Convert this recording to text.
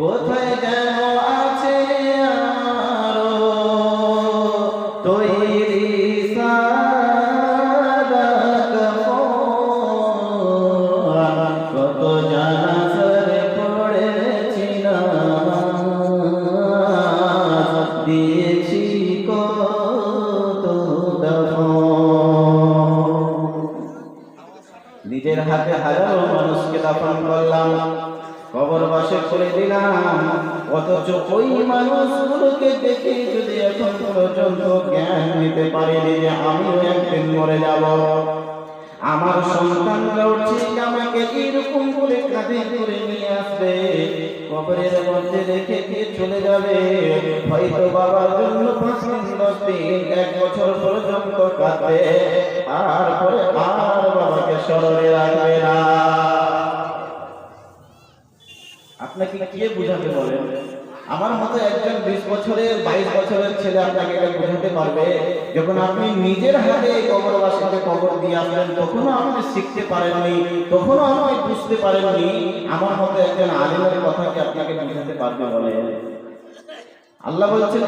কোথায় যেন আছে আরও তৈরি। কত জানাজার পড়েছি নামাজ, দিয়েছি। নিজের হাতে হাজারো মানুষকে দাফন করলাম কবর বাসে করে দিলাম। অথচ ওই মানুষগুলোকে দেখে যদি এখন পর্যন্ত জ্ঞান নিতে পারিনি যে আমিও একদিন মরে যাব। আমার সন্তানরাও ঠিক আমাকে এরকম করে কাঁধে করে নিয়ে আসবে। কবরের মধ্যে রেখে দিয়ে চলে যাবে? হয়তো বাবার জন্য এক বছর পর্যন্ত কাঁদবে। তারপরে আর বাবাকে স্মরণে রাখবে না। আপনাকে কে বুঝাতে বলেন আমার মতো একজন বিশ বছরের, বাইশ বছরের ছেলে আপনাকে এটা বোঝাতে পারবে? যখন আপনি নিজের হাতে কবরবাসীকে কবর দিয়ে আসলেন, তখনও আপনি শিখতে পারেননি, তখনও আপনি বুঝতে পারেননি। আমার মতো একজন আলিমের কথা কি আপনাকে বোঝাতে পারবে বলে? আল্লাহ বলছেন